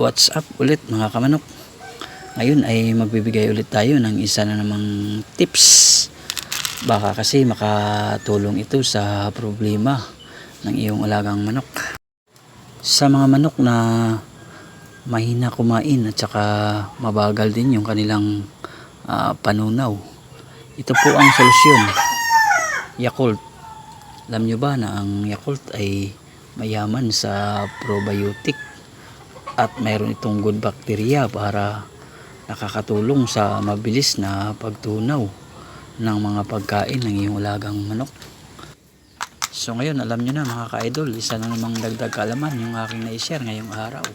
What's up ulit mga kamanok? Ngayon ay magbibigay ulit tayo ng isa na namang tips. Baka kasi makatulong ito sa problema ng iyong alagang manok. Sa mga manok na mahina kumain at saka mabagal din yung kanilang ah, panunaw. Ito po ang solusyon. Yakult. Alam nyo ba na ang Yakult ay mayaman sa probiotic at mayroon itong good bacteria para nakakatulong sa mabilis na pagtunaw ng mga pagkain ng iyong alagang manok. So ngayon alam nyo na mga ka-idol, isa na namang dagdag kaalaman yung aking na-share ngayong araw.